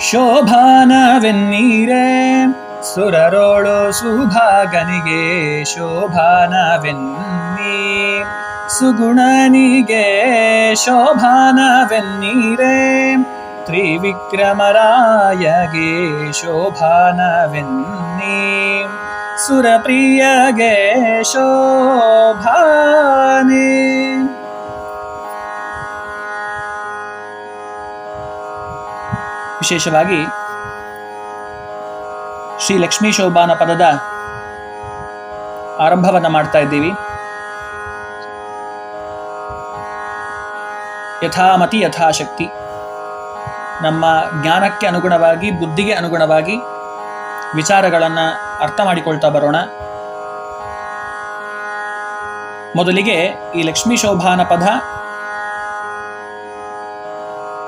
ಶೋಭಾನವೆನ್ನೀರೆ ಸುರರೋಳು ಸುಭಾಗನಿಗೆ ಶೋಭಾನವೆನ್ನೀ ಸುಗುಣನಿಗೆ ಶೋಭಾನವೆನ್ನೀರೆ ತ್ರಿವಿಕ್ರಮರಾಯಗೆ ಶೋಭಾನವೆನ್ನೀ ಸುರಪ್ರಿಯಗೆ ಶೋಭಾನೆ ವಿಶೇಷವಾಗಿ ಶ್ರೀ ಲಕ್ಷ್ಮೀ ಶೋಭಾನ ಪದದ ಆರಂಭವನ್ನ ಮಾಡ್ತಾ ಇದ್ದೀವಿ. ಯಥಾಮತಿ ಯಥಾಶಕ್ತಿ. ನಮ್ಮ ಜ್ಞಾನಕ್ಕೆ ಅನುಗುಣವಾಗಿ, ಬುದ್ಧಿಗೆ ಅನುಗುಣವಾಗಿ ವಿಚಾರಗಳನ್ನು ಅರ್ಥ ಮಾಡಿಕೊಳ್ತಾ ಬರೋಣ. ಮೊದಲಿಗೆ ಈ ಲಕ್ಷ್ಮೀ ಶೋಭಾನ ಪದ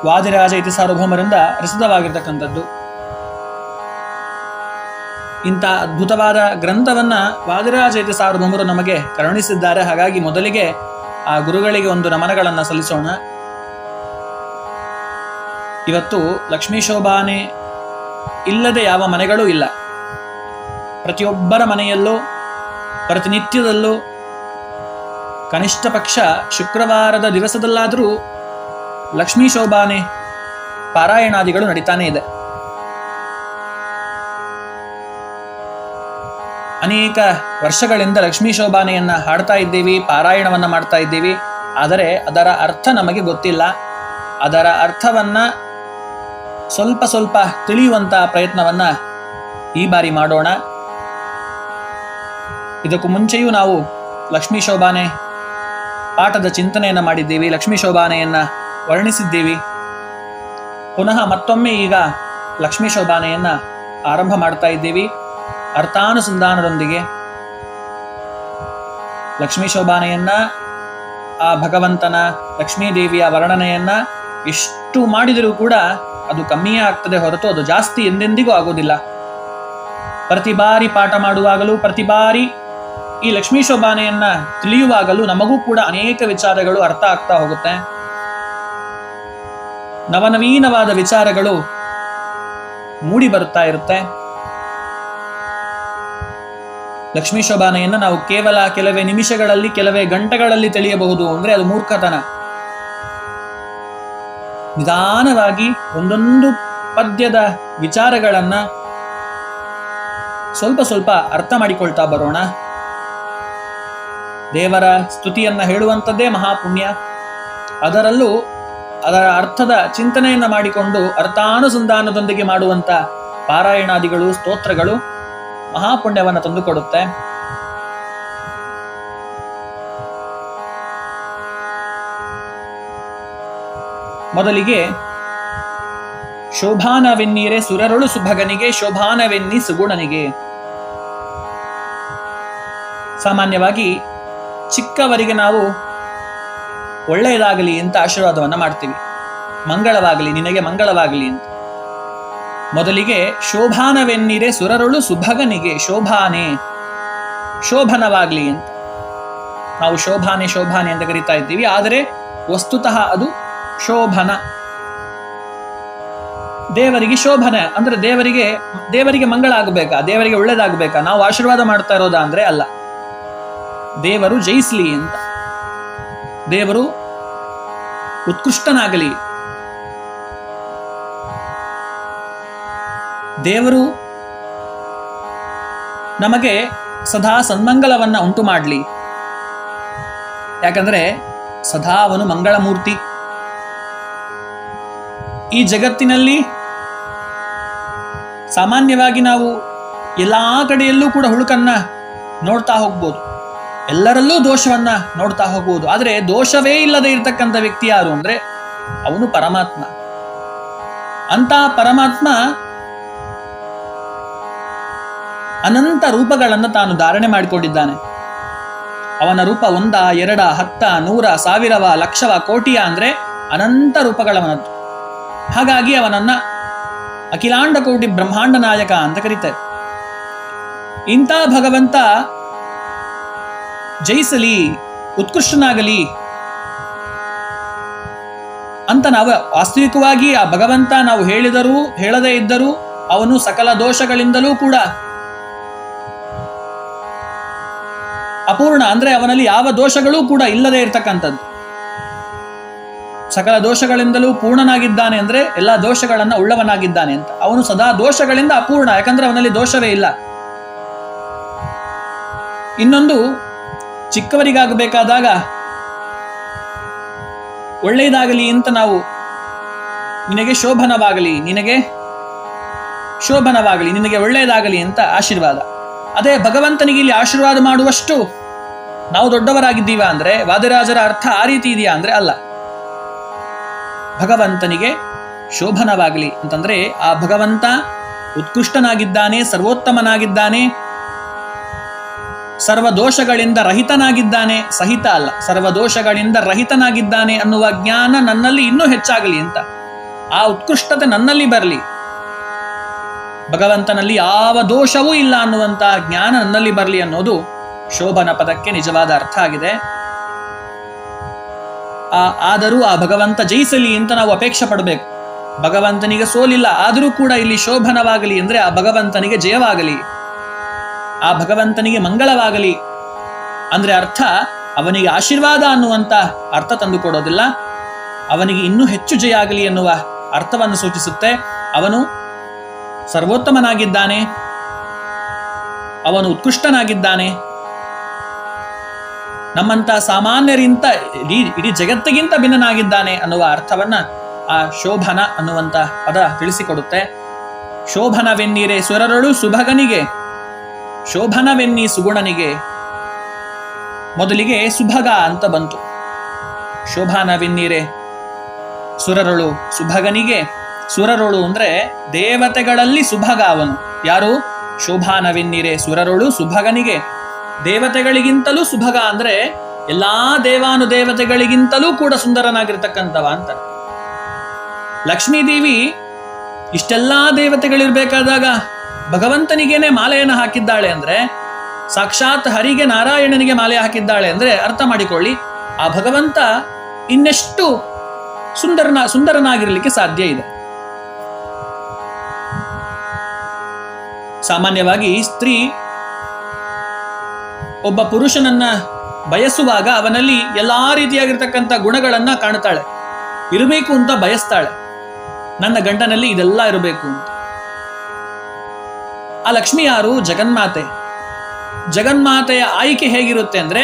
ವಾದಿರಾಜ ಇತಿ ಸಾರ್ವಭೌಮರಿಂದ ರಚಿತವಾಗಿರ್ತಕ್ಕಂಥದ್ದು ಇಂಥ ಅದ್ಭುತವಾದ ಗ್ರಂಥವನ್ನ ವಾದಿರಾಜ ಇತಿ ಸಾರ್ವಭೌಮರು ನಮಗೆ ಕರುಣಿಸಿದ್ದಾರೆ. ಹಾಗಾಗಿ ಮೊದಲಿಗೆ ಆ ಗುರುಗಳಿಗೆ ಒಂದು ನಮನಗಳನ್ನು ಸಲ್ಲಿಸೋಣ. ಇವತ್ತು ಲಕ್ಷ್ಮೀ ಶೋಭಾನೆ ಇಲ್ಲದೆ ಯಾವ ಮನೆಗಳೂ ಇಲ್ಲ. ಪ್ರತಿಯೊಬ್ಬರ ಮನೆಯಲ್ಲೂ, ಪ್ರತಿನಿತ್ಯದಲ್ಲೂ ಕನಿಷ್ಠ ಪಕ್ಷ ಶುಕ್ರವಾರದ ದಿವಸದಲ್ಲಾದರೂ ಲಕ್ಷ್ಮೀ ಶೋಭಾನೆ. ಪಾರಾಯಣಾದಿಗಳು ನಡೀತಾನೆ ಇದೆ. ಅನೇಕ ವರ್ಷಗಳಿಂದ ಲಕ್ಷ್ಮೀ ಶೋಭಾನೆಯನ್ನ ಹಾಡ್ತಾ ಇದ್ದೀವಿ, ಪಾರಾಯಣವನ್ನ ಮಾಡ್ತಾ ಇದ್ದೀವಿ. ಆದರೆ ಅದರ ಅರ್ಥ ನಮಗೆ ಗೊತ್ತಿಲ್ಲ. ಅದರ ಅರ್ಥವನ್ನ ಸ್ವಲ್ಪ ಸ್ವಲ್ಪ ತಿಳಿಯುವಂತಹ ಪ್ರಯತ್ನವನ್ನ ಈ ಬಾರಿ ಮಾಡೋಣ. ಇದಕ್ಕೂ ಮುಂಚೆಯೂ ನಾವು ಲಕ್ಷ್ಮೀ ಶೋಭಾನೆ ಪಾಠದ ಚಿಂತನೆಯನ್ನ ಮಾಡಿದ್ದೀವಿ. ಲಕ್ಷ್ಮೀ ಶೋಭಾನೆಯನ್ನ ವರ್ಣಿಸಿದ್ದೀವಿ. ಪುನಃ ಮತ್ತೊಮ್ಮೆ ಈಗ ಲಕ್ಷ್ಮೀ ಶೋಭಾನೆಯನ್ನ ಆರಂಭ ಮಾಡ್ತಾ ಇದ್ದೀವಿ. ಅರ್ಥಾನುಸಂಧಾನದೊಂದಿಗೆ. ಲಕ್ಷ್ಮೀ ಶೋಭಾನೆಯನ್ನ, ಆ ಭಗವಂತನ ಲಕ್ಷ್ಮೀದೇವಿಯ ವರ್ಣನೆಯನ್ನ ಎಷ್ಟು ಮಾಡಿದರೂ ಕೂಡ ಅದು ಕಮ್ಮಿಯೇ ಆಗ್ತದೆ ಹೊರತು ಅದು ಜಾಸ್ತಿ ಎಂದೆಂದಿಗೂ ಆಗೋದಿಲ್ಲ. ಪ್ರತಿ ಬಾರಿ ಪಾಠ ಮಾಡುವಾಗಲೂ, ಪ್ರತಿ ಬಾರಿ ಈ ಲಕ್ಷ್ಮೀ ಶೋಭಾನೆಯನ್ನ ತಿಳಿಯುವಾಗಲೂ ನಮಗೂ ಕೂಡ ಅನೇಕ ವಿಚಾರಗಳು ಅರ್ಥ ಆಗ್ತಾ ಹೋಗುತ್ತೆ. ನವನವೀನವಾದ ವಿಚಾರಗಳು ಮೂಡಿ ಬರುತ್ತಾ ಇರುತ್ತೆ. ಲಕ್ಷ್ಮೀ ಶೋಭಾನೆಯನ್ನು ನಾವು ಕೇವಲ ಕೆಲವೇ ನಿಮಿಷಗಳಲ್ಲಿ, ಕೆಲವೇ ಗಂಟೆಗಳಲ್ಲಿ ತಿಳಿಯಬಹುದು ಅಂದ್ರೆ ಅದು ಮೂರ್ಖತನ. ನಿಧಾನವಾಗಿ ಒಂದೊಂದು ಪದ್ಯದ ವಿಚಾರಗಳನ್ನ ಸ್ವಲ್ಪ ಸ್ವಲ್ಪ ಅರ್ಥ ಮಾಡಿಕೊಳ್ತಾ ಬರೋಣ. ದೇವರ ಸ್ತುತಿಯನ್ನ ಹೇಳುವಂಥದ್ದೇ ಮಹಾಪುಣ್ಯ. ಅದರಲ್ಲೂ ಅದರ ಅರ್ಥದ ಚಿಂತನೆಯನ್ನ ಮಾಡಿಕೊಂಡು ಅರ್ಥಾನುಸಂಧಾನದೊಂದಿಗೆ ಮಾಡುವಂತ ಪಾರಾಯಣಾದಿಗಳು, ಸ್ತೋತ್ರಗಳು ಮಹಾಪುಣ್ಯವನ್ನು ತಂದುಕೊಡುತ್ತೆ ಮೊದಲಿಗೆ ಶೋಭಾನವೆನ್ನೀರೆ ಸುರರುಳು ಸುಭಗನಿಗೆ, ಶೋಭಾನವೆನ್ನಿ ಸುಗುಣನಿಗೆ. ಸಾಮಾನ್ಯವಾಗಿ ಚಿಕ್ಕವರಿಗೆ ನಾವು ಒಳ್ಳೆಯದಾಗಲಿ ಅಂತ ಆಶೀರ್ವಾದವನ್ನ ಮಾಡ್ತೀವಿ. ಮಂಗಳವಾಗಲಿ, ನಿನಗೆ ಮಂಗಳವಾಗಲಿ ಅಂತ. ಮೊದಲಿಗೆ ಶೋಭಾನವೆನ್ನಿರೆ ಸುರರುಳು ಸುಭಗನಿಗೆ ಶೋಭಾನೆ. ಶೋಭನವಾಗಲಿ ಅಂತ. ನಾವು ಶೋಭಾನೆ ಶೋಭಾನೆ ಅಂತ ಕರಿತಾ ಇದ್ದೀವಿ. ಆದರೆ ವಸ್ತುತಃ ಅದು ಶೋಭನ. ದೇವರಿಗೆ ಶೋಭನ. ಅಂದ್ರೆ ದೇವರಿಗೆ ದೇವರಿಗೆ ಮಂಗಳ ಆಗಬೇಕಾ? ದೇವರಿಗೆ ಒಳ್ಳೇದಾಗಬೇಕಾ? ನಾವು ಆಶೀರ್ವಾದ ಮಾಡ್ತಾ ಇರೋದಾ ಅಂದ್ರೆ ಅಲ್ಲ. ದೇವರು ಜಯಿಸ್ಲಿ ಅಂತ. ದೇವರು ಉತ್ಕೃಷ್ಟನಾಗಲಿ. ದೇವರು ನಮಗೆ ಸದಾ ಸನ್ಮಂಗಲವನ್ನು ಉಂಟು ಮಾಡಲಿ ಯಾಕಂದ್ರೆ ಸದಾ ಅವನು ಮಂಗಳಮೂರ್ತಿ. ಈ ಜಗತ್ತಿನಲ್ಲಿ ಸಾಮಾನ್ಯವಾಗಿ ನಾವು ಎಲ್ಲಾ ಕಡೆಯಲ್ಲೂ ಕೂಡ ಹುಡುಕನ್ನು ನೋಡ್ತಾ ಹೋಗ್ಬೋದು. ಎಲ್ಲರಲ್ಲೂ ದೋಷವನ್ನ ನೋಡ್ತಾ ಹೋಗುವುದು. ಆದರೆ ದೋಷವೇ ಇಲ್ಲದೆ ಇರತಕ್ಕಂಥ ವ್ಯಕ್ತಿ ಯಾರು ಅಂದ್ರೆ ಅವನು ಪರಮಾತ್ಮ. ಅಂತ ಪರಮಾತ್ಮ ಅನಂತ ರೂಪಗಳನ್ನು ತಾನು ಧಾರಣೆ ಮಾಡಿಕೊಂಡಿದ್ದಾನೆ. ಅವನ ರೂಪ ಒಂದ, ಎರಡ, ಹತ್ತ, ನೂರ, ಸಾವಿರವ, ಲಕ್ಷವ, ಕೋಟಿಯ ಅಂದ್ರೆ ಅನಂತ ರೂಪಗಳವನದ್ದು. ಹಾಗಾಗಿ ಅವನನ್ನ ಅಖಿಲಾಂಡ ಕೋಟಿ ಬ್ರಹ್ಮಾಂಡ ನಾಯಕ ಅಂತ ಕರೀತಾರೆ. ಇಂಥ ಭಗವಂತ ಜಯಿಸಲಿ, ಉತ್ಕೃಷ್ಟನಾಗಲಿ ಅಂತ ನಾವು ವಾಸ್ತವಿಕವಾಗಿ ಆ ಭಗವಂತ ನಾವು ಹೇಳಿದರೂ, ಹೇಳದೇ ಇದ್ದರೂ, ಅವನು ಸಕಲ ದೋಷಗಳಿಂದಲೂ ಕೂಡ ಅಪೂರ್ಣ, ಅಂದ್ರೆ ಅವನಲ್ಲಿ ಯಾವ ದೋಷಗಳೂ ಕೂಡ ಇಲ್ಲದೆ ಇರತಕ್ಕಂಥದ್ದು. ಸಕಲ ದೋಷಗಳಿಂದಲೂ ಪೂರ್ಣನಾಗಿದ್ದಾನೆ ಅಂದ್ರೆ ಎಲ್ಲ ದೋಷಗಳನ್ನ ಉಳ್ಳವನಾಗಿದ್ದಾನೆ ಅಂತ. ಅವನು ಸದಾ ದೋಷಗಳಿಂದ ಅಪೂರ್ಣ, ಯಾಕಂದ್ರೆ ಅವನಲ್ಲಿ ದೋಷವೇ ಇಲ್ಲ. ಇನ್ನೊಂದು ಚಿಕ್ಕವರಿಗಾಗಬೇಕಾದಾಗ ಒಳ್ಳೆಯದಾಗಲಿ ಅಂತ ನಾವು ನಿನಗೆ ಶೋಭನವಾಗಲಿ ನಿನಗೆ ಶೋಭನವಾಗಲಿ, ನಿನಗೆ ಒಳ್ಳೆಯದಾಗಲಿ ಅಂತ ಆಶೀರ್ವಾದ. ಅದೇ ಭಗವಂತನಿಗೆ ಇಲ್ಲಿ ಆಶೀರ್ವಾದ ಮಾಡುವಷ್ಟು ನಾವು ದೊಡ್ಡವರಾಗಿದ್ದೀವ ಅಂದ್ರೆ, ವಾದಿರಾಜರ ಅರ್ಥ ಆ ರೀತಿ ಇದೆಯಾ ಅಂದ್ರೆ ಅಲ್ಲ. ಭಗವಂತನಿಗೆ ಶೋಭನವಾಗಲಿ ಅಂತಂದ್ರೆ ಆ ಭಗವಂತ ಉತ್ಕೃಷ್ಟನಾಗಿದ್ದಾನೆ, ಸರ್ವೋತ್ತಮನಾಗಿದ್ದಾನೆ ಸರ್ವ ದೋಷಗಳಿಂದ ರಹಿತನಾಗಿದ್ದಾನೆ, ಸಹಿತ ಅಲ್ಲ. ಸರ್ವ ದೋಷಗಳಿಂದ ರಹಿತನಾಗಿದ್ದಾನೆ ಅನ್ನುವ ಜ್ಞಾನ ನನ್ನಲ್ಲಿ ಇನ್ನೂ ಹೆಚ್ಚಾಗಲಿ ಅಂತ. ಆ ಉತ್ಕೃಷ್ಟತೆ ನನ್ನಲ್ಲಿ ಬರಲಿ. ಭಗವಂತನಲ್ಲಿ ಯಾವ ದೋಷವೂ ಇಲ್ಲ ಅನ್ನುವಂತಹ ಜ್ಞಾನ ನನ್ನಲ್ಲಿ ಬರಲಿ ಅನ್ನೋದು ಶೋಭನ ಪದಕ್ಕೆ ನಿಜವಾದ ಅರ್ಥ ಆಗಿದೆ. ಆ, ಆದರೂ ಆ ಭಗವಂತ ಜಯಿಸಲಿ ಅಂತ ನಾವು ಅಪೇಕ್ಷೆ ಪಡಬೇಕು. ಭಗವಂತನಿಗೆ ಸೋಲಿಲ್ಲ, ಆದರೂ ಕೂಡ ಇಲ್ಲಿ ಶೋಭನವಾಗಲಿ ಅಂದ್ರೆ ಆ ಭಗವಂತನಿಗೆ ಜಯವಾಗಲಿ. ಆ ಭಗವಂತನಿಗೆ ಮಂಗಳವಾಗಲಿ. ಅಂದ್ರೆ ಅರ್ಥ, ಅವನಿಗೆ ಆಶೀರ್ವಾದ ಅನ್ನುವಂತ ಅರ್ಥ ತಂದುಕೊಡೋದಿಲ್ಲ. ಅವನಿಗೆ ಇನ್ನೂ ಹೆಚ್ಚು ಜಯ ಆಗಲಿ ಎನ್ನುವ ಅರ್ಥವನ್ನು ಸೂಚಿಸುತ್ತೆ. ಅವನು ಸರ್ವೋತ್ತಮನಾಗಿದ್ದಾನೆ. ಅವನು ಉತ್ಕೃಷ್ಟನಾಗಿದ್ದಾನೆ. ನಮ್ಮಂತ ಸಾಮಾನ್ಯರಿಂತ ಇಡೀ ಇಡೀ ಜಗತ್ತಿಗಿಂತ ಭಿನ್ನನಾಗಿದ್ದಾನೆ ಅನ್ನುವ ಅರ್ಥವನ್ನ ಆ ಶೋಭನ ಅನ್ನುವಂತ ಪದ ತಿಳಿಸಿಕೊಡುತ್ತೆ. ಶೋಭನವೆನ್ನೀರೆ ಸುರರಳು ಸುಭಗನಿಗೆ. ಶೋಭನವೆನ್ನಿ ಸುಗುಣನಿಗೆ ಮೊದಲಿಗೆ ಸುಭಗ ಅಂತ ಬಂತು. ಶೋಭಾನವೆನ್ನೀರೆ? ಸುರರಳು ಸುಭಗನಿಗೆ? ಸುರರೊಳು ಅಂದ್ರೆ ದೇವತೆಗಳಲ್ಲಿ ಸುಭಗ ಅವನು. ಯಾರು? ಶೋಭಾನವೆನ್ನೀರೆ? ಸುರರೊಳು ಸುಭಗನಿಗೆ. ದೇವತೆಗಳಿಗಿಂತಲೂ ಸುಭಗ ಅಂದ್ರೆ ಎಲ್ಲಾ ದೇವಾನುದೇವತೆಗಳಿಗಿಂತಲೂ ಕೂಡ ಸುಂದರನಾಗಿರ್ತಕ್ಕಂಥವ ಅಂತ. ಲಕ್ಷ್ಮೀದೇವಿ, ಇಷ್ಟೆಲ್ಲಾ ದೇವತೆಗಳಿರ್ಬೇಕಾದಾಗ ಭಗವಂತನಿಗೇನೆ ಮಾಲೆಯನ್ನು ಹಾಕಿದ್ದಾಳೆ ಅಂದ್ರೆ, ಸಾಕ್ಷಾತ್ ಹರಿಗೆ ನಾರಾಯಣನಿಗೆ ಮಾಲೆ ಹಾಕಿದ್ದಾಳೆ ಅಂದ್ರೆ ಅರ್ಥ ಮಾಡಿಕೊಳ್ಳಿ, ಆ ಭಗವಂತ ಇನ್ನೆಷ್ಟು ಸುಂದರನ, ಸುಂದರನಾಗಿರ್ಲಿಕ್ಕೆ ಸಾಧ್ಯ ಇದೆ. ಸಾಮಾನ್ಯವಾಗಿ ಸ್ತ್ರೀ ಒಬ್ಬ ಪುರುಷನನ್ನ ಬಯಸುವಾಗ ಅವನಲ್ಲಿ ಎಲ್ಲಾ ರೀತಿಯಾಗಿರ್ತಕ್ಕಂಥ ಗುಣಗಳನ್ನ ಕಾಣ್ತಾಳೆ. ಇರಬೇಕು ಅಂತ ಬಯಸ್ತಾಳೆ. ನನ್ನ ಗಂಡನಲ್ಲಿ ಇದೆಲ್ಲ ಇರಬೇಕು ಅಂತ. ಆ ಲಕ್ಷ್ಮಿ ಯಾರು? ಜಗನ್ಮಾತೆ. ಜಗನ್ಮಾತೆಯ ಆಯ್ಕೆ ಹೇಗಿರುತ್ತೆ ಅಂದ್ರೆ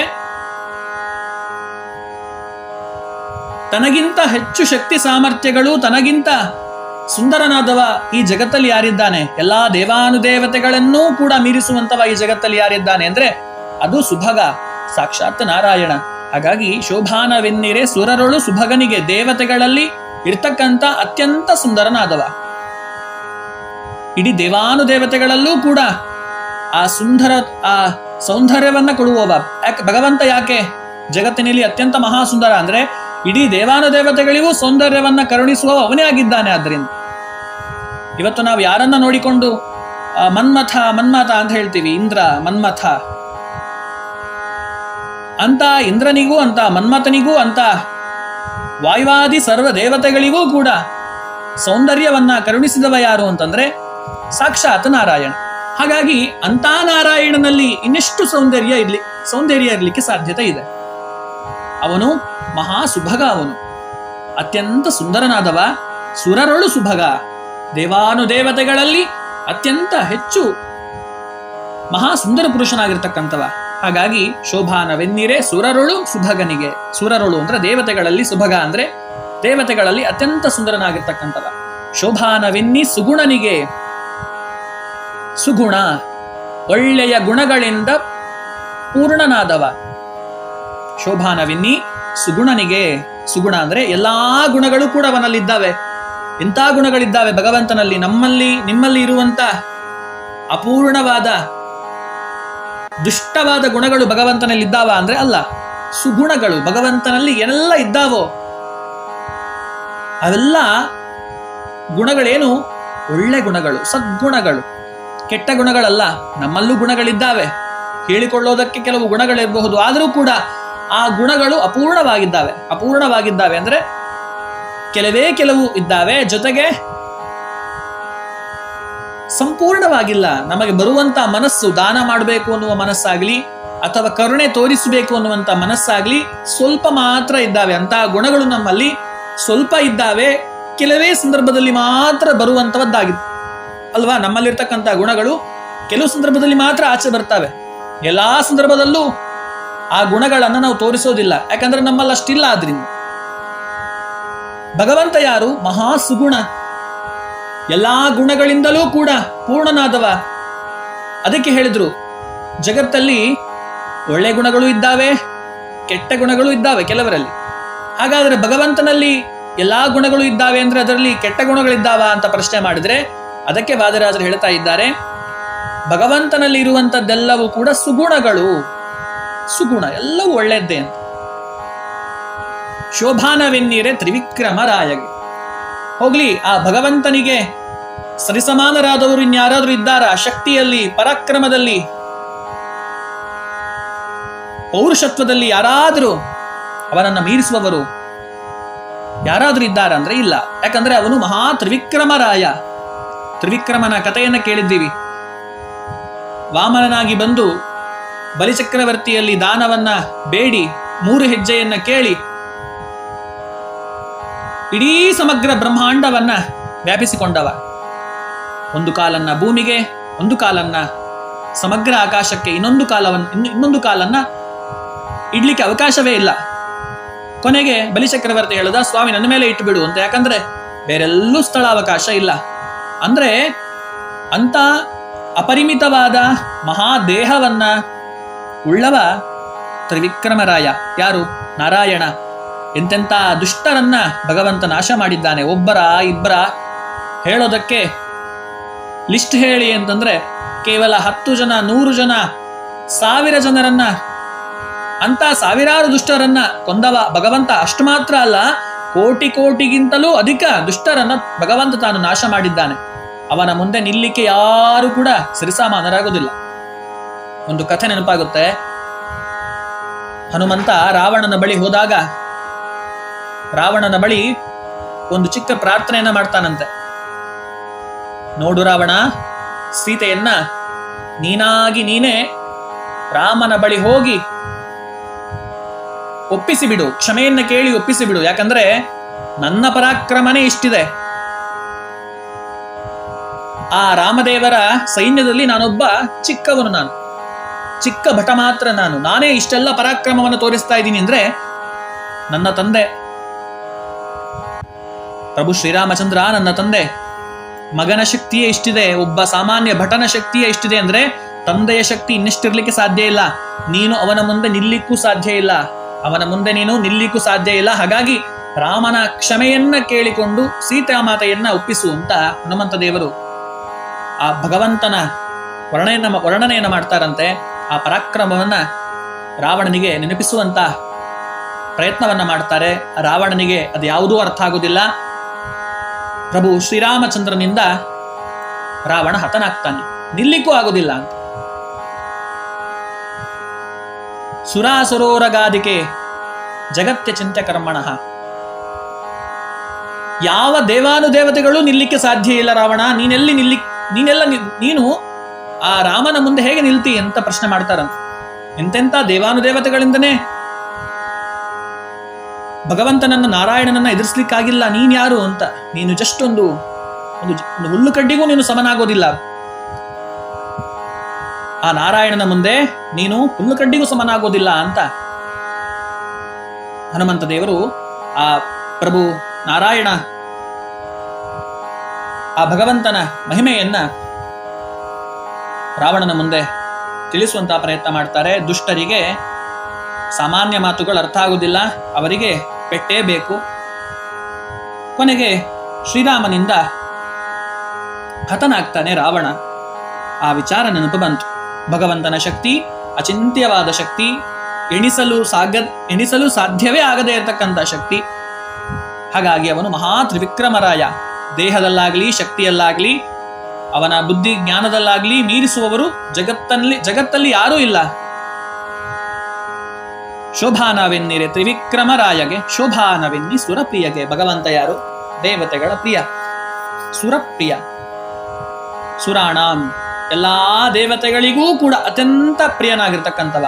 ತನಗಿಂತ ಹೆಚ್ಚು ಶಕ್ತಿ ಸಾಮರ್ಥ್ಯಗಳು ತನಗಿಂತ ಸುಂದರನಾದವ ಈ ಜಗತ್ತಲ್ಲಿ ಯಾರಿದ್ದಾನೆ? ಎಲ್ಲಾ ದೇವಾನುದೇವತೆಗಳನ್ನೂ ಕೂಡ ಮೀರಿಸುವಂತವ ಈ ಜಗತ್ತಲ್ಲಿ ಯಾರಿದ್ದಾನೆ ಅಂದ್ರೆ ಅದು ಸುಭಗ, ಸಾಕ್ಷಾತ್ ನಾರಾಯಣ. ಹಾಗಾಗಿ ಶೋಭಾನವೆನ್ನಿರೆ ಸುರರಳು ಸುಭಗನಿಗೆ ದೇವತೆಗಳಲ್ಲಿ ಇರ್ತಕ್ಕಂಥ ಅತ್ಯಂತ ಸುಂದರನಾದವ. ಇಡೀ ದೇವಾನುದೇವತೆಗಳಲ್ಲೂ ಕೂಡ ಆ ಸುಂದರ, ಆ ಸೌಂದರ್ಯವನ್ನ ಕೊಡುವವ. ಯಾಕೆ, ಭಗವಂತ ಯಾಕೆ ಜಗತ್ತಿನಲ್ಲಿ ಅತ್ಯಂತ ಮಹಾ ಸುಂದರ ಅಂದ್ರೆ ಇಡೀ ದೇವಾನುದೇವತೆಗಳಿಗೂ ಸೌಂದರ್ಯವನ್ನ ಕರುಣಿಸುವ ಅವನೇ ಆಗಿದ್ದಾನೆ ಆದ್ದರಿಂದ ಇವತ್ತು ನಾವು ಯಾರನ್ನ ನೋಡಿಕೊಂಡು ಮನ್ಮಥ ಮನ್ಮಥ ಅಂತ ಹೇಳ್ತೀವಿ, ಇಂದ್ರ, ಮನ್ಮಥ. ಅಂತ ಇಂದ್ರನಿಗೂ ಅಂತ ಮನ್ಮಥನಿಗೂ ಅಂತ ವಾಯುವಾದಿ ಸರ್ವ ದೇವತೆಗಳಿಗೂ ಕೂಡ ಸೌಂದರ್ಯವನ್ನ ಕರುಣಿಸಿದವ ಯಾರು ಅಂತಂದ್ರೆ ಸಾಕ್ಷಾತ್ ನಾರಾಯಣ. ಹಾಗಾಗಿ ಅಂತ ನಾರಾಯಣನಲ್ಲಿ ಇನ್ನೆಷ್ಟು ಸೌಂದರ್ಯ ಇರ್ಲಿ, ಸೌಂದರ್ಯ ಇರಲಿಕ್ಕೆ ಸಾಧ್ಯತೆ ಇದೆ. ಅವನು ಮಹಾ ಸುಭಗ ಅವನು. ಅತ್ಯಂತ ಸುಂದರನಾದವ, ಸುರರೊಳು ಸುಭಗ. ದೇವಾನುದೇವತೆಗಳಲ್ಲಿ ಅತ್ಯಂತ ಹೆಚ್ಚು ಮಹಾ ಸುಂದರ ಪುರುಷನಾಗಿರ್ತಕ್ಕಂಥವ. ಹಾಗಾಗಿ ಶೋಭಾನವೆನ್ನಿರೆ ಸುರರೊಳು ಸುಭಗನಿಗೆ. ಸುರರೊಳು ಅಂದ್ರೆ ದೇವತೆಗಳಲ್ಲಿ ಸುಭಗ ಅಂದ್ರೆ ದೇವತೆಗಳಲ್ಲಿ ಅತ್ಯಂತ ಸುಂದರನಾಗಿರ್ತಕ್ಕಂಥವ. ಶೋಭಾನವೆನ್ನಿ ಸುಗುಣನಿಗೆ. ಸುಗುಣ, ಒಳ್ಳೆಯ ಗುಣಗಳಿಂದ ಪೂರ್ಣನಾದವ. ಶೋಭಾನವಿನ್ನಿ, ಸುಗುಣನಿಗೆ, ಸುಗುಣ ಅಂದ್ರೆ ಎಲ್ಲಾ ಗುಣಗಳು ಕೂಡ ಅವನಲ್ಲಿದ್ದಾವೆ. ಎಂಥ ಗುಣಗಳಿದ್ದಾವೆ ಭಗವಂತನಲ್ಲಿ? ನಮ್ಮಲ್ಲಿ, ನಿಮ್ಮಲ್ಲಿ ಇರುವಂತ ಅಪೂರ್ಣವಾದ, ದುಷ್ಟವಾದ ಗುಣಗಳು ಭಗವಂತನಲ್ಲಿ ಇದ್ದಾವ ಅಂದ್ರೆ ಅಲ್ಲ, ಸುಗುಣಗಳು ಭಗವಂತನಲ್ಲಿ ಎಲ್ಲ ಇದ್ದಾವೋ, ಅವೆಲ್ಲ ಗುಣಗಳೇನು? ಒಳ್ಳೆ ಗುಣಗಳು, ಸದ್ಗುಣಗಳು. ಕೆಟ್ಟ ಗುಣಗಳಲ್ಲ, ನಮ್ಮಲ್ಲೂ ಗುಣಗಳಿದ್ದಾವೆ. ಹೇಳಿಕೊಳ್ಳೋದಕ್ಕೆ ಕೆಲವು ಗುಣಗಳಿರಬಹುದು, ಆದರೂ ಕೂಡ ಆ ಗುಣಗಳು ಅಪೂರ್ಣವಾಗಿದ್ದಾವೆ. ಅಪೂರ್ಣವಾಗಿದ್ದಾವೆ ಅಂದ್ರೆ ಕೆಲವೇ ಕೆಲವು ಇದ್ದಾವೆ, ಜೊತೆಗೆ ಸಂಪೂರ್ಣವಾಗಿಲ್ಲ. ನಮಗೆ ಬರುವಂತ ಮನಸ್ಸು ದಾನ ಮಾಡಬೇಕು ಅನ್ನುವ ಮನಸ್ಸಾಗ್ಲಿ, ಅಥವಾ ಕರುಣೆ ತೋರಿಸಬೇಕು ಅನ್ನುವಂಥ ಮನಸ್ಸಾಗ್ಲಿ ಸ್ವಲ್ಪ ಮಾತ್ರ ಇದ್ದಾವೆ. ಅಂತಹ ಗುಣಗಳು ನಮ್ಮಲ್ಲಿ ಸ್ವಲ್ಪ ಇದ್ದಾವೆ. ಕೆಲವೇ ಸಂದರ್ಭದಲ್ಲಿ ಮಾತ್ರ ಬರುವಂತವದ್ದಾಗಿದೆ ಅಲ್ವಾ? ನಮ್ಮಲ್ಲಿರ್ತಕ್ಕಂಥ ಗುಣಗಳು ಕೆಲವು ಸಂದರ್ಭದಲ್ಲಿ ಮಾತ್ರ ಆಚೆ ಬರ್ತವೆ. ಎಲ್ಲಾ ಸಂದರ್ಭದಲ್ಲೂ ಆ ಗುಣಗಳನ್ನು ನಾವು ತೋರಿಸೋದಿಲ್ಲ. ಯಾಕಂದ್ರೆ ನಮ್ಮಲ್ಲಿ ಅಷ್ಟಿಲ್ಲ ಆದ್ರಿಂದ. ಭಗವಂತ ಯಾರು? ಮಹಾ ಸುಗುಣ. ಎಲ್ಲಾ ಗುಣಗಳಿಂದಲೂ ಕೂಡ ಪೂರ್ಣನಾದವ. ಅದಕ್ಕೆ ಹೇಳಿದ್ರು, ಜಗತ್ತಲ್ಲಿ ಒಳ್ಳೆ ಗುಣಗಳು ಇದ್ದಾವೆ, ಕೆಟ್ಟ ಗುಣಗಳು ಇದ್ದಾವೆ ಕೆಲವರಲ್ಲಿ. ಹಾಗಾದ್ರೆ ಭಗವಂತನಲ್ಲಿ ಎಲ್ಲಾ ಗುಣಗಳು ಇದ್ದಾವೆ ಅಂದ್ರೆ ಅದರಲ್ಲಿ ಕೆಟ್ಟ ಗುಣಗಳಿದ್ದಾವ ಅಂತ ಪ್ರಶ್ನೆ ಮಾಡಿದ್ರೆ ಅದಕ್ಕೆ ವಾದರಾಜರು ಹೇಳ್ತಾ ಇದ್ದಾರೆ ಭಗವಂತನಲ್ಲಿ ಇರುವಂತದ್ದೆಲ್ಲವೂ ಕೂಡ ಸುಗುಣಗಳು. ಸುಗುಣ, ಎಲ್ಲವೂ ಒಳ್ಳೆಯದ್ದೇ ಅಂತ. ಶೋಭಾನವೆನ್ನೀರೆ ತ್ರಿವಿಕ್ರಮ ರಾಯಗೆ ಹೋಗ್ಲಿ, ಆ ಭಗವಂತನಿಗೆ ಸರಿಸಮಾನರಾದವರು ಇನ್ಯಾರಾದರೂ ಇದ್ದಾರಾ? ಶಕ್ತಿಯಲ್ಲಿ, ಪರಾಕ್ರಮದಲ್ಲಿ, ಪೌರುಷತ್ವದಲ್ಲಿ ಯಾರಾದರೂ ಅವನನ್ನು ಮೀರಿಸುವವರು ಯಾರಾದರೂ ಇದ್ದಾರಾ? ಅಂದ್ರೆ ಇಲ್ಲ. ಯಾಕಂದ್ರೆ ಅವನು ಮಹಾ ತ್ರಿವಿಕ್ರಮರಾಯ. ತ್ರಿವಿಕ್ರಮನ ಕಥೆಯನ್ನು ಕೇಳಿದ್ದೀವಿ. ವಾಮನನಾಗಿ ಬಂದು ಬಲಿಚಕ್ರವರ್ತಿಯಲ್ಲಿ ದಾನವನ್ನ ಬೇಡಿ, ಮೂರು ಹೆಜ್ಜೆಯನ್ನ ಕೇಳಿ. ಇಡೀ ಸಮಗ್ರ ಬ್ರಹ್ಮಾಂಡವನ್ನ ವ್ಯಾಪಿಸಿಕೊಂಡವ. ಒಂದು ಕಾಲನ್ನ ಭೂಮಿಗೆ, ಒಂದು ಕಾಲನ್ನ ಸಮಗ್ರ ಆಕಾಶಕ್ಕೆ, ಇನ್ನೊಂದು ಕಾಲವನ್ನು ಇನ್ನು- ಇನ್ನೊಂದು ಕಾಲನ್ನ ಇಡ್ಲಿಕ್ಕೆ ಅವಕಾಶವೇ ಇಲ್ಲ. ಕೊನೆಗೆ ಬಲಿಚಕ್ರವರ್ತಿ ಹೇಳದ, ಸ್ವಾಮಿ, ನನ್ನ ಮೇಲೆ ಇಟ್ಟುಬಿಡು ಅಂತ. ಯಾಕಂದ್ರೆ ಬೇರೆಲ್ಲೂ ಸ್ಥಳಾವಕಾಶ ಇಲ್ಲ. ಅಂದ್ರೆ ಅಂತ ಅಪರಿಮಿತವಾದ ಮಹಾದೇಹವನ್ನ ಉಳ್ಳವ ತ್ರಿವಿಕ್ರಮರಾಯ. ಯಾರು? ನಾರಾಯಣ. ಎಂತೆಂಥ ದುಷ್ಟರನ್ನ ಭಗವಂತ ನಾಶ ಮಾಡಿದ್ದಾನೆ. ಒಬ್ಬರ, ಇಬ್ಬರ ಹೇಳೋದಕ್ಕೆ ಲಿಸ್ಟ್ ಹೇಳಿ ಅಂತಂದರೆ ಕೇವಲ ಹತ್ತು ಜನ, ನೂರು ಜನ, ಸಾವಿರ ಜನರನ್ನ ಅಂತ ಸಾವಿರಾರು ದುಷ್ಟರನ್ನ ಕೊಂದವ ಭಗವಂತ ಅಷ್ಟು ಮಾತ್ರ ಅಲ್ಲ, ಕೋಟಿ ಕೋಟಿಗಿಂತಲೂ ಅಧಿಕ ದುಷ್ಟರನ್ನ ಭಗವಂತ ತಾನು ನಾಶ ಮಾಡಿದ್ದಾನೆ. ಅವನ ಮುಂದೆ ನಿಲ್ಲಿಕ್ಕೆ ಯಾರು ಕೂಡ ಸರಿಸಾಮಾನರಾಗುವುದಿಲ್ಲ ಒಂದು ಕಥೆ ನೆನಪಾಗುತ್ತೆ. ಹನುಮಂತ ರಾವಣನ ಬಳಿ ಹೋದಾಗ ರಾವಣನ ಬಳಿ ಒಂದು ಚಿಕ್ಕ ಪ್ರಾರ್ಥನೆಯನ್ನ ಮಾಡ್ತಾನಂತೆ. ನೋಡು ರಾವಣ, ಸೀತೆಯನ್ನ ನೀನಾಗಿ ನೀನೇ ರಾಮನ ಬಳಿ ಹೋಗಿ ಒಪ್ಪಿಸಿ ಬಿಡು ಕ್ಷಮೆಯನ್ನ ಕೇಳಿ ಒಪ್ಪಿಸಿ ಬಿಡು ಯಾಕಂದ್ರೆ ನನ್ನ ಪರಾಕ್ರಮನೇ ಇಷ್ಟಿದೆ. ಆ ರಾಮದೇವರ ಸೈನ್ಯದಲ್ಲಿ ನಾನೊಬ್ಬ ಚಿಕ್ಕವನು ನಾನು. ಚಿಕ್ಕ ಭಟ ಮಾತ್ರ ನಾನು. ನಾನೇ ಇಷ್ಟೆಲ್ಲ ಪರಾಕ್ರಮವನ್ನು ತೋರಿಸ್ತಾ ಇದ್ದೀನಿ ಅಂದ್ರೆ ನನ್ನ ತಂದೆ. ಪ್ರಭು ಶ್ರೀರಾಮಚಂದ್ರ, ನನ್ನ ತಂದೆ. ಮಗನ ಶಕ್ತಿಯೇ ಇಷ್ಟಿದೆ, ಒಬ್ಬ ಸಾಮಾನ್ಯ ಭಟನ ಶಕ್ತಿಯೇ ಇಷ್ಟಿದೆ ಅಂದ್ರೆ ತಂದೆಯ ಶಕ್ತಿ ಇನ್ನಿಷ್ಟಿರ್ಲಿಕ್ಕೆ ಸಾಧ್ಯ ಇಲ್ಲ. ನೀನು ಅವನ ಮುಂದೆ ನಿಲ್ಲಿಕ್ಕೂ ಸಾಧ್ಯ ಇಲ್ಲ. ಅವನ ಮುಂದೆ ನೀನು ನಿಲ್ಲಿಕ್ಕೂ ಸಾಧ್ಯ ಇಲ್ಲ. ಹಾಗಾಗಿ ರಾಮನ ಕ್ಷಮೆಯನ್ನ ಕೇಳಿಕೊಂಡು ಸೀತಾಮಾತೆಯನ್ನ ಒಪ್ಪಿಸು ಅಂತ ಹನುಮಂತ ದೇವರು ಆ ಭಗವಂತನ ವರ್ಣನೆಯನ್ನು ವರ್ಣನೆಯನ್ನು ಮಾಡ್ತಾರಂತೆ, ಆ ಪರಾಕ್ರಮವನ್ನ ರಾವಣನಿಗೆ ನೆನಪಿಸುವಂತ ಪ್ರಯತ್ನವನ್ನ ಮಾಡ್ತಾರೆ. ರಾವಣನಿಗೆ ಅದು ಯಾವುದೂ ಅರ್ಥ ಆಗುವುದಿಲ್ಲ ಪ್ರಭು ಶ್ರೀರಾಮಚಂದ್ರನಿಂದ ರಾವಣ ಹತನಾಗ್ತಾನೆ. ನಿಲ್ಲಿಕ್ಕೂ ಆಗುದಿಲ್ಲ ಅಂತ. ಸುರಾಸುರೋರಗಾದಿಕೆ ಜಗತ್ಯ ಚಿಂತೆ ಕರ್ಮಣಃ ಯಾವ ದೇವಾನುದೇವತೆಗಳು ನಿಲ್ಲಿಕ್ಕೆ ಸಾಧ್ಯ ಇಲ್ಲ ರಾವಣ? ನೀನೆಲ್ಲಿ ನಿಲ್ಲಿ ನೀನೆಲ್ಲ ನೀನು ಆ ರಾಮನ ಮುಂದೆ ಹೇಗೆ ನಿಲ್ತಿ ಅಂತ ಪ್ರಶ್ನೆ ಮಾಡ್ತಾರಂತ. ಎಂತೆಂಥ ದೇವಾನುದೇವತೆಗಳಿಂದನೇ ಭಗವಂತನನ್ನ ನಾರಾಯಣನನ್ನ ಎದುರಿಸ್ಲಿಕ್ಕಾಗಿಲ್ಲ ನೀನ್ ಯಾರು ಅಂತ. ನೀನು ಜಸ್ಟ್ ಒಂದು ಒಂದು ಹುಲ್ಲು ಕಡ್ಡಿಗೂ ನೀನು ಸಮನಾಗೋದಿಲ್ಲ. ಆ ನಾರಾಯಣನ ಮುಂದೆ ನೀನು ಹುಲ್ಲು ಕಡ್ಡಿಗೂ ಸಮನಾಗೋದಿಲ್ಲ ಅಂತ. ಹನುಮಂತ ದೇವರು ಆ ಪ್ರಭು ನಾರಾಯಣ. ಆ ಭಗವಂತನ ಮಹಿಮೆಯನ್ನ ರಾವಣನ ಮುಂದೆ ತಿಳಿಸುವಂತಹ ಪ್ರಯತ್ನ ಮಾಡ್ತಾರೆ. ದುಷ್ಟರಿಗೆ ಸಾಮಾನ್ಯ ಮಾತುಗಳು ಅರ್ಥ ಆಗುವುದಿಲ್ಲ ಅವರಿಗೆ ಪೆಟ್ಟೇ ಬೇಕು. ಕೊನೆಗೆ ಶ್ರೀರಾಮನಿಂದ ಹತನಾಗ್ತಾನೆ ರಾವಣ. ಆ ವಿಚಾರ ನೆನಪು ಬಂತು. ಭಗವಂತನ ಶಕ್ತಿ, ಅಚಿಂತ್ಯವಾದ ಶಕ್ತಿ, ಎಣಿಸಲು ಸಾಗ, ಎಣಿಸಲು ಸಾಧ್ಯವೇ ಆಗದೇ ಇರತಕ್ಕಂಥ ಶಕ್ತಿ ಹಾಗಾಗಿ ಅವನು ಮಹಾ ತ್ರಿವಿಕ್ರಮರಾಯ. ದೇಹದಲ್ಲಾಗ್ಲಿ, ಶಕ್ತಿಯಲ್ಲಾಗ್ಲಿ, ಅವನ ಬುದ್ಧಿ ಜ್ಞಾನದಲ್ಲಾಗಲಿ ಮೀರಿಸುವವರು ಜಗತ್ತಲ್ಲಿ ಜಗತ್ತಲ್ಲಿ ಯಾರೂ ಇಲ್ಲ. ಶೋಭಾನವೆನ್ನಿರೆ ತ್ರಿವಿಕ್ರಮರಾಯಗೆ, ಶೋಭಾನವೆನ್ನಿ ಸುರಪ್ರಿಯಗೆ. ಭಗವಂತ ಯಾರು? ದೇವತೆಗಳ ಪ್ರಿಯ. ಸುರಪ್ರಿಯ. ಸುರಾಣಾಂ. ಎಲ್ಲಾ ದೇವತೆಗಳಿಗೂ ಕೂಡ ಅತ್ಯಂತ ಪ್ರಿಯನಾಗಿರ್ತಕ್ಕಂಥವ.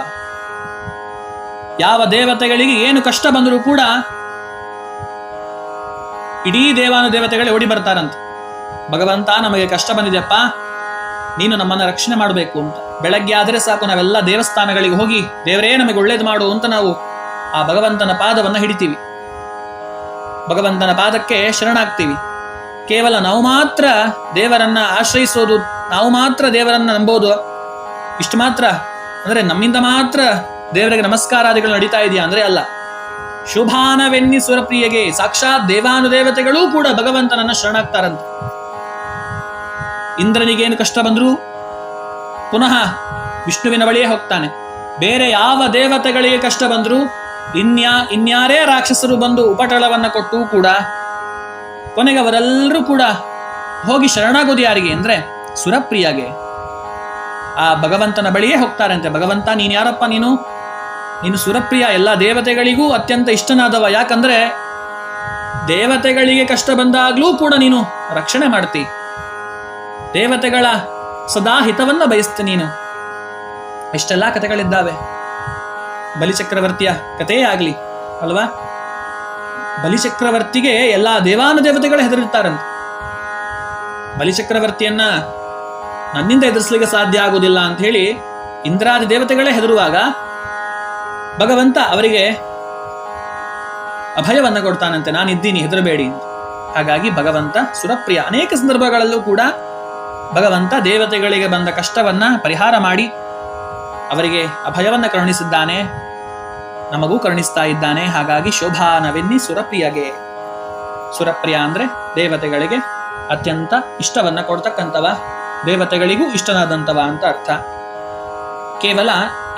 ಯಾವ ದೇವತೆಗಳಿಗೆ ಏನು ಕಷ್ಟ ಬಂದರೂ ಕೂಡ ಇಡೀ ದೇವಾನು ದೇವತೆಗಳೇ ಓಡಿ ಬರ್ತಾರಂತೆ. ಭಗವಂತ, ನಮಗೆ ಕಷ್ಟ ಬಂದಿದೆಯಪ್ಪ. ನೀನು ನಮ್ಮನ್ನ ರಕ್ಷಣೆ ಮಾಡಬೇಕು ಅಂತ. ಬೆಳಗ್ಗೆ ಆದರೆ ಸಾಕು, ನಾವೆಲ್ಲ ದೇವಸ್ಥಾನಗಳಿಗೆ ಹೋಗಿ ದೇವರೇ, ನಮಗೆ ಒಳ್ಳೇದು ಮಾಡು ಅಂತ ನಾವು ಆ ಭಗವಂತನ ಪಾದವನ್ನ ಹಿಡಿತೀವಿ. ಭಗವಂತನ ಪಾದಕ್ಕೆ ಶರಣಾಗ್ತೀವಿ. ಕೇವಲ ನಾವು ಮಾತ್ರ ದೇವರನ್ನ ಆಶ್ರಯಿಸೋದು, ನಾವು ಮಾತ್ರ ದೇವರನ್ನ ನಂಬೋದು. ಇಷ್ಟು ಮಾತ್ರ. ಅಂದ್ರೆ ನಮ್ಮಿಂದ ಮಾತ್ರ ದೇವರಿಗೆ ನಮಸ್ಕಾರಾದಿಗಳು ನಡೀತಾ ಇದೆಯಾ? ಅಂದ್ರೆ ಅಲ್ಲ. ಶುಭಾನವೆನ್ನಿ ಸುರಪ್ರಿಯಗೆ ಸಾಕ್ಷಾತ್ ದೇವಾನುದೇವತೆಗಳೂ ಕೂಡ ಭಗವಂತನನ್ನ ಶರಣಾಗ್ತಾರಂತೆ. ಇಂದ್ರನಿಗೇನು ಕಷ್ಟ ಬಂದರೂ ಪುನಃ ವಿಷ್ಣುವಿನ ಬಳಿಯೇ ಹೋಗ್ತಾನೆ. ಬೇರೆ ಯಾವ ದೇವತೆಗಳಿಗೆ ಕಷ್ಟ ಬಂದರೂ ಇನ್ಯಾ, ಇನ್ಯಾರೇ ರಾಕ್ಷಸರು ಬಂದು ಉಪಟಳವನ್ನ ಕೊಟ್ಟು ಕೂಡ ಕೊನೆಗೆ ಅವರೆಲ್ಲರೂ ಕೂಡ ಹೋಗಿ ಶರಣಾಗೋದು ಯಾರಿಗೆ ಅಂದ್ರೆ ಸುರಪ್ರಿಯಗೆ. ಆ ಭಗವಂತನ ಬಳಿಯೇ ಹೋಗ್ತಾರಂತೆ. ಭಗವಂತ, ನೀನು ಯಾರಪ್ಪ ನೀನು? ನೀನು ಸುರಪ್ರಿಯ ಎಲ್ಲ ದೇವತೆಗಳಿಗೂ ಅತ್ಯಂತ ಇಷ್ಟನಾದವ. ಯಾಕಂದ್ರೆ ದೇವತೆಗಳಿಗೆ ಕಷ್ಟ ಬಂದಾಗ್ಲೂ ಕೂಡ ನೀನು ರಕ್ಷಣೆ ಮಾಡ್ತಿ. ದೇವತೆಗಳ ಸದಾ ಹಿತವನ್ನ ಬಯಸ್ತಿ ನೀನು. ಇಷ್ಟೆಲ್ಲ ಕಥೆಗಳಿದ್ದಾವೆ. ಬಲಿಚಕ್ರವರ್ತಿಯ ಕಥೆಯೇ ಆಗ್ಲಿ, ಅಲ್ವಾ? ಬಲಿಚಕ್ರವರ್ತಿಗೆ ಎಲ್ಲಾ ದೇವಾನುದೇವತೆಗಳು ಹೆದರಿರ್ತಾರಂತೆ ಬಲಿಚಕ್ರವರ್ತಿಯನ್ನ ನನ್ನಿಂದ ಎದುರಿಸಲಿಕ್ಕೆ ಸಾಧ್ಯ ಆಗೋದಿಲ್ಲ ಅಂತ ಹೇಳಿ ಇಂದ್ರಾದಿ ದೇವತೆಗಳೇ ಹೆದರುವಾಗ ಭಗವಂತ ಅವರಿಗೆ ಅಭಯವನ್ನು ಕೊಡ್ತಾನಂತೆ, ನಾನಿದ್ದೀನಿ, ಹೆದರಬೇಡಿ ಹಾಗಾಗಿ ಭಗವಂತ, ಸುರಪ್ರಿಯ ಅನೇಕ ಸಂದರ್ಭಗಳಲ್ಲೂ ಕೂಡ ಭಗವಂತ ದೇವತೆಗಳಿಗೆ ಬಂದ ಕಷ್ಟವನ್ನ ಪರಿಹಾರ ಮಾಡಿ ಅವರಿಗೆ ಅಭಯವನ್ನ ಕರುಣಿಸಿದ್ದಾನೆ, ನಮಗೂ ಕರುಣಿಸ್ತಾ ಇದ್ದಾನೆ. ಹಾಗಾಗಿ ಶೋಭಾನವೆನ್ನಿ ಸುರಪ್ರಿಯಗೆ. ಸುರಪ್ರಿಯ ಅಂದ್ರೆ ದೇವತೆಗಳಿಗೆ ಅತ್ಯಂತ ಇಷ್ಟವನ್ನ ಕೊಡ್ತಕ್ಕಂಥವ, ದೇವತೆಗಳಿಗೂ ಇಷ್ಟನಾದಂಥವ ಅಂತ ಅರ್ಥ. ಕೇವಲ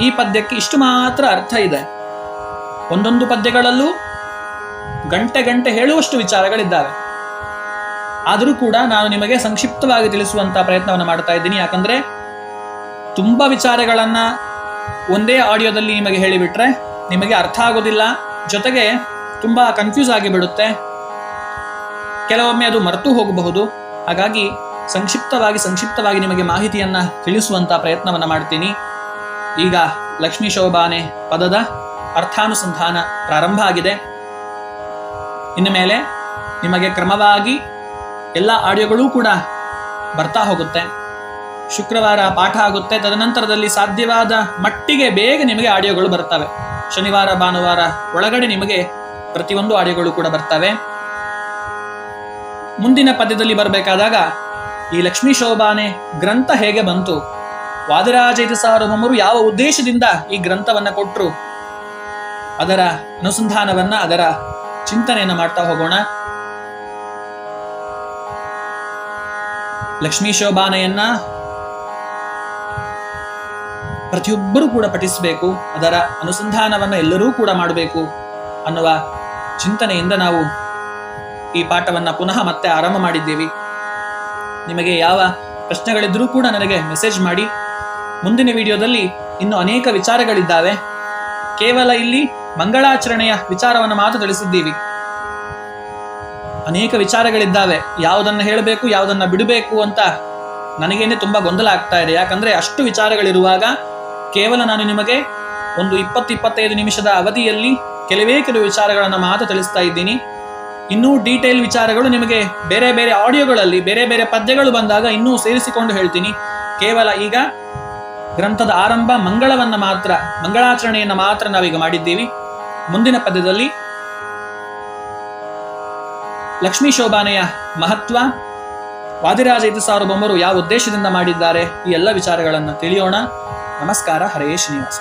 ಈ ಪದ್ಯಕ್ಕೆ ಇಷ್ಟು ಮಾತ್ರ ಅರ್ಥ ಇದೆ. ಒಂದೊಂದು ಪದ್ಯಗಳಲ್ಲೂ ಗಂಟೆ ಗಂಟೆ ಹೇಳುವಷ್ಟು ವಿಚಾರಗಳಿದ್ದಾವೆ. ಆದರೂ ಕೂಡ ನಾನು ನಿಮಗೆ ಸಂಕ್ಷಿಪ್ತವಾಗಿ ತಿಳಿಸುವಂತಹ ಪ್ರಯತ್ನವನ್ನು ಮಾಡ್ತಾ ಇದ್ದೀನಿ. ಯಾಕಂದ್ರೆ ತುಂಬಾ ವಿಚಾರಗಳನ್ನ ಒಂದೇ ಆಡಿಯೋದಲ್ಲಿ ನಿಮಗೆ ಹೇಳಿಬಿಟ್ರೆ ನಿಮಗೆ ಅರ್ಥ ಆಗೋದಿಲ್ಲ. ಜೊತೆಗೆ ತುಂಬಾ ಕನ್ಫ್ಯೂಸ್ ಆಗಿಬಿಡುತ್ತೆ ಕೆಲವೊಮ್ಮೆ ಅದು ಮರೆತು ಹೋಗಬಹುದು. ಹಾಗಾಗಿ ಸಂಕ್ಷಿಪ್ತವಾಗಿ ಸಂಕ್ಷಿಪ್ತವಾಗಿ ನಿಮಗೆ ಮಾಹಿತಿಯನ್ನ ತಿಳಿಸುವಂತ ಪ್ರಯತ್ನವನ್ನ ಮಾಡ್ತೀನಿ. ಈಗ ಲಕ್ಷ್ಮೀ ಶೋಭಾನೆ ಪದದ ಅರ್ಥಾನುಸಂಧಾನ ಪ್ರಾರಂಭ ಆಗಿದೆ. ಇನ್ನು ಮೇಲೆ ನಿಮಗೆ ಕ್ರಮವಾಗಿ ಎಲ್ಲ ಆಡಿಯೋಗಳೂ ಕೂಡ ಬರ್ತಾ ಹೋಗುತ್ತೆ. ಶುಕ್ರವಾರ ಪಾಠ ಆಗುತ್ತೆ. ತದನಂತರದಲ್ಲಿ ಸಾಧ್ಯವಾದ ಮಟ್ಟಿಗೆ ಬೇಗ ನಿಮಗೆ ಆಡಿಯೋಗಳು ಬರ್ತವೆ. ಶನಿವಾರ, ಭಾನುವಾರ ಒಳಗಡೆ ನಿಮಗೆ ಪ್ರತಿಯೊಂದು ಆಡಿಯೋಗಳು ಕೂಡ ಬರ್ತವೆ. ಮುಂದಿನ ಪದ್ಯದಲ್ಲಿ ಬರಬೇಕಾದಾಗ ಈ ಲಕ್ಷ್ಮೀ ಶೋಭಾನೆ ಗ್ರಂಥ ಹೇಗೆ ಬಂತು? ವಾದಿರಾಜ ಸಾರ್ವಭೌಮರು ಯಾವ ಉದ್ದೇಶದಿಂದ ಈ ಗ್ರಂಥವನ್ನ ಕೊಟ್ಟರು ಅದರ ಅನುಸಂಧಾನವನ್ನ, ಅದರ ಚಿಂತನೆಯನ್ನ ಮಾಡ್ತಾ ಹೋಗೋಣ. ಲಕ್ಷ್ಮೀ ಶೋಭಾನೆಯನ್ನ ಪ್ರತಿಯೊಬ್ಬರೂ ಕೂಡ ಪಠಿಸಬೇಕು, ಅದರ ಅನುಸಂಧಾನವನ್ನು ಎಲ್ಲರೂ ಕೂಡ ಮಾಡಬೇಕು ಅನ್ನುವ ಚಿಂತನೆಯಿಂದ ನಾವು ಈ ಪಾಠವನ್ನ ಪುನಃ ಮತ್ತೆ ಆರಂಭ ಮಾಡಿದ್ದೀವಿ. ನಿಮಗೆ ಯಾವ ಪ್ರಶ್ನೆಗಳಿದ್ರೂ ಕೂಡ ನನಗೆ ಮೆಸೇಜ್ ಮಾಡಿ. ಮುಂದಿನ ವಿಡಿಯೋದಲ್ಲಿ ಇನ್ನು ಅನೇಕ ವಿಚಾರಗಳಿದ್ದಾವೆ. ಕೇವಲ ಇಲ್ಲಿ ಮಂಗಳಾಚರಣೆಯ ವಿಚಾರವನ್ನು ಮಾತ್ರ ತಿಳಿಸಿದ್ದೀವಿ. ಅನೇಕ ವಿಚಾರಗಳಿದ್ದಾವೆ. ಯಾವುದನ್ನು ಹೇಳಬೇಕು, ಯಾವುದನ್ನು ಬಿಡಬೇಕು ಅಂತ ನನಗೇನೆ ತುಂಬ ಗೊಂದಲ ಆಗ್ತಾ ಇದೆ. ಯಾಕಂದರೆ ಅಷ್ಟು ವಿಚಾರಗಳಿರುವಾಗ ಕೇವಲ ನಾನು ನಿಮಗೆ ಒಂದು ಇಪ್ಪತ್ತು ಇಪ್ಪತ್ತೈದು ನಿಮಿಷದ ಅವಧಿಯಲ್ಲಿ ಕೆಲವೇ ಕೆಲವು ವಿಚಾರಗಳನ್ನು ಮಾತ್ರ ತಿಳಿಸ್ತಾ ಇದ್ದೀನಿ. ಇನ್ನೂ ಡೀಟೇಲ್ ವಿಚಾರಗಳು ನಿಮಗೆ ಬೇರೆ ಬೇರೆ ಆಡಿಯೋಗಳಲ್ಲಿ, ಬೇರೆ ಬೇರೆ ಪದ್ಯಗಳು ಬಂದಾಗ ಇನ್ನೂ ಸೇರಿಸಿಕೊಂಡು ಹೇಳ್ತೀನಿ. ಕೇವಲ ಈಗ ಗ್ರಂಥದ ಆರಂಭ ಮಂಗಳವನ್ನ ಮಾತ್ರ, ಮಂಗಳಾಚರಣೆಯನ್ನು ಮಾತ್ರ ನಾವೀಗ ಮಾಡಿದ್ದೀವಿ. ಮುಂದಿನ ಪದ್ಯದಲ್ಲಿ ಲಕ್ಷ್ಮೀ ಶೋಭಾನೆಯ ಮಹತ್ವ, ವಾದಿರಾಜ ಇದು ಸಾರ್ವಭೌಮರು ಯಾವ ಉದ್ದೇಶದಿಂದ ಮಾಡಿದ್ದಾರೆ, ಈ ಎಲ್ಲ ವಿಚಾರಗಳನ್ನು ತಿಳಿಯೋಣ. ನಮಸ್ಕಾರ, ಹರೇ ಶ್ರೀನಿವಾಸ.